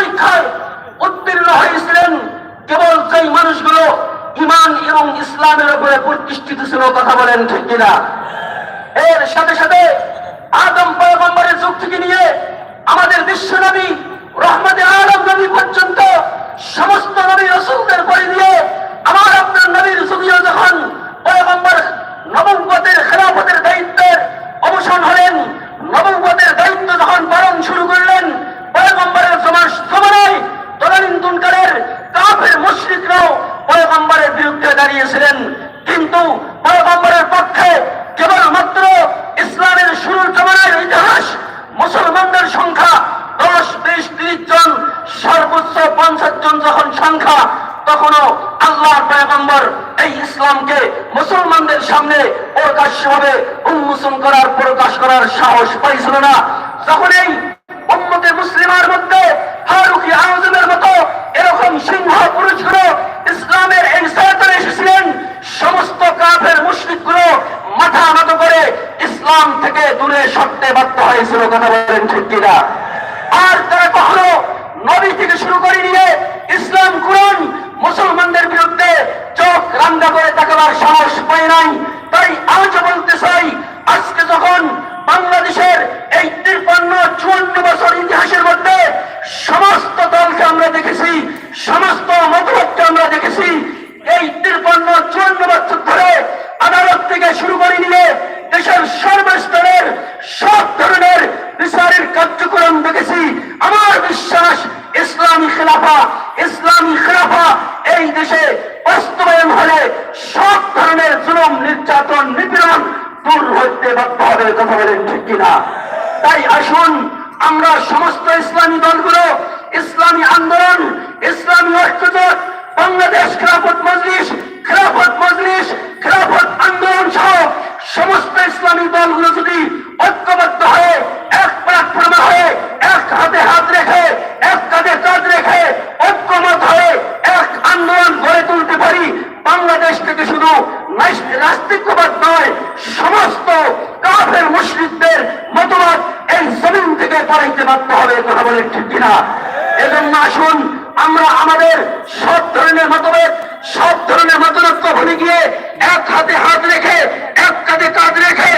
পরীক্ষায় উত্তীর্ণ হয়েছিলেন কেবল সেই মানুষগুলো ইমান এবং ইসলামের উপরে প্রতিষ্ঠিত ছিল, কথা বলেন ঠিক কিনা? এর সাথে সাথে মুসলমানদের সংখ্যা দশ, বিশ, ত্রিশ জন, সর্বোচ্চ পঞ্চাশ জন যখন সংখ্যা, তখনও আল্লাহর পয়গম্বর এই ইসলামকে মুসলমানদের সামনে প্রকাশ্যভাবে উন্মোচন করার, প্রকাশ করার সাহস পাইছিল না। যখন এই উম্মতে মুসলিমার মধ্যে ফারুকি আজমের মতো এরকম সিংহ পুরুষগুলো ইসলামের এই সরকারে এসেছিলেন, সমস্ত কাফের মুশরিকগুলো মাথা নত করে ইসলাম থেকে দূরে সরতে বাধ্য হয়েছিল কথা বলেন ঠিক কিনা? আর তারা কখনো নবী থেকে শুরু করে নিয়ে ইসলাম কোরআন মুসলমানদের বিরুদ্ধে চোখ রান্না করে তাকাবার সাহস পায় নাই তাই আজ বলতে চাই আজকে যখন বাংলাদেশের এই তিরপান্ন চুয়ান্ন বছর ইতিহাসের মধ্যে সমস্ত দলকে আমরা দেখেছি সমস্ত মতভেদকে আমরা দেখেছি এই তিরপান্ন চুয়ান্ন বছর ধরে আদালত থেকে শুরু করে নিয়ে দেশের সর্বস্তরের সব ধরনের বিচারের কার্যক্রম দেখেছি আমার বিশ্বাস ইসলামী খেলাফা ইসলামী খেলাফা এই দেশে বাস্তবায়ন হলে সব ধরনের জুলুম নির্যাতন নিপীড়ন দূর হইতে বাধ্য হবে কথা বলেন, ঠিক কিনা? তাই আসুন, আমরা সমস্ত ইসলামী দলগুলো, ইসলামী আন্দোলন, ইসলামী ঐক্যজোট বাংলাদেশ খেলাফত মজলিস খেলাফত মজলিস, খেলাফত আন্দোলন সহ সমস্ত ইসলামী দলগুলো যদি ঐক্যবদ্ধ হয়ে, এক প্ল্যাটফর্মে হয়ে, এক হাতে হাত রেখে, এক কাঁধে কাঁধ রেখে ঐক্যমত হয়ে এক আন্দোলন গড়ে তুলতে পারি, বাংলাদেশ থেকে শুধু নাস- নাস্তিকবাদ নয়, সমস্ত কাফের থেকে পালাইতে বাধ্য হবে কথা বলেন ঠিক কিনা? এজন্য আসুন, আমরা আমাদের সব ধরনের মতভেদ সব ধরনের মতনৈক্য ভুলে গিয়ে এক হাতে হাত রেখে, এক কাঁধে কাঁধ রেখে,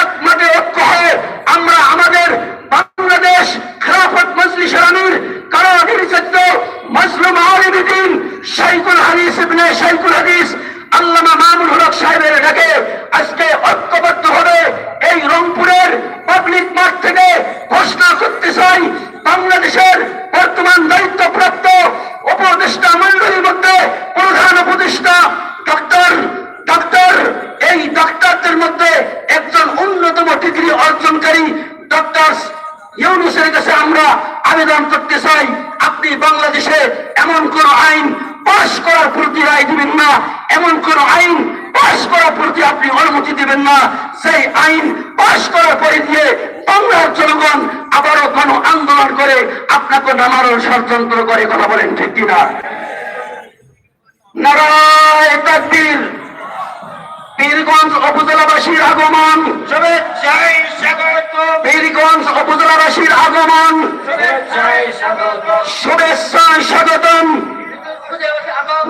এক মাঠে ঐক্য হয়ে আমরা আমাদের বাংলাদেশ খেলাফত মজলিসের আমির কারও নির্যাতিত মজলুম আলিমুদ্দিন শাইকুল হাদিস ইবনে শাইকুল হাদিস আল্লামা মামুল হক সাহেবের ডাকে আজকে ঐক্যবদ্ধ হবে এই রংপুরের পাবলিক মাঠ থেকে ঘোষণা করতে চাই বাংলাদেশের বর্তমান দায়িত্বপ্রাপ্ত উপদেষ্টা মন্ডলীর মধ্যে প্রধান উপদেষ্টা ডক্টর ডক্টর এই ডক্টরদের মধ্যে একজন অন্যতম ডিগ্রি অর্জনকারী ডক্টর ইউনুসের কাছে আমরা আবেদন করতে চাই, আপনি বাংলাদেশে এমন কোন আইন পাশ করার প্রতি রায় দিবেন না। এমন কোন আইন পাশ করার প্রতি আপনি অনুমতি দিবেন না। সেই আইন পাশ করার পরে দিয়ে বাংলার জনগণ আবারও গণ আন্দোলন করে আপনাকে নামানোর ষড়যন্ত্র করে কথা বলেন ঠিক কিনা? নারায় তাকবীর। পীরগঞ্জ উপজেলাবাসীর আগমন। পীরগঞ্জ উপজেলাবাসীর আগমন। শুভেচ্ছায় স্বাগত। স্বাগতম।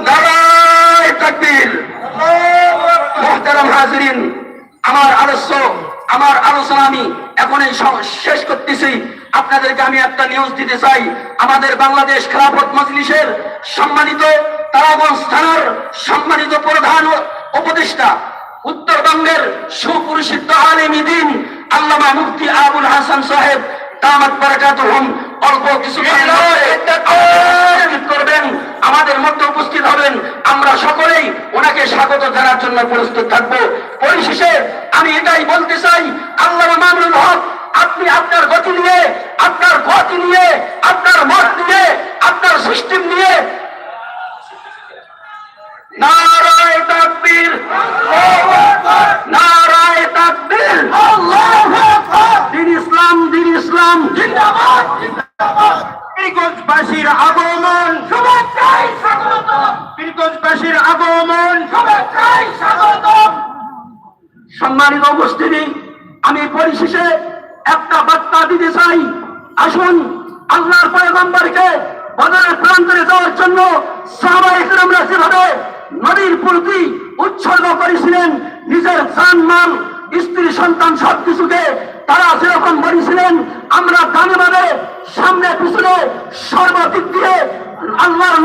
নারায় তাকবীর। মোহতারাম হাজরিন আমার আদর্শ আমার আলোচনা আমি এখন এই শেষ করতেছি। আপনাদেরকে আমি একটা নিউজ দিতে চাই। আমাদের বাংলাদেশ খেলাফত মজলিসের সম্মানিত তারাগঞ্জ থানার সম্মানিত প্রধান উপদেষ্টা উত্তরবঙ্গের সুপরিচিত আলেমী দিন আল্লামা মুফতি আবুল হাসান সাহেব দামাত বারাকাতুহুম। অল্প কিছু করবেন আমাদের মধ্যে উপস্থিত হবেন। আমরা সকলেই ওনাকে স্বাগত জানার জন্য প্রস্তুত থাকব। পরিশেষে আমি এটাই বলতে চাই আল্লাহ মামুনুল হক আপনি আপনার গতি নিয়ে আপনার গতি নিয়ে আপনার মত নিয়ে আপনার সিস্টেম নিয়ে নারায় তাকবীর নারায় তাকবীর দিন ইসলাম দিন ইসলাম জিন্দাবাদ পীরগঞ্জবাসীর আগমন শুভেচ্ছায় স্বাগত পীরগঞ্জবাসীর সম্মানিত উপস্থিতি, আমি পরিশেষে একটা বার্তা দিতে চাই। আসুন, আল্লাহর পয়গম্বরকে বদরের প্রান্তরে যাওয়ার জন্য সাহাবায়ে কেরামরা যেভাবে নদী নবীর প্রতি উৎসর্গ করেছিলেন, নিজের জান, মাল, স্ত্রী, সন্তান সব সবকিছুকে তারা যেরকম বলেছিলেন, আমরা দানে মানে সামনে, পিছনে, সর্বদিক দিয়ে আল্লাহর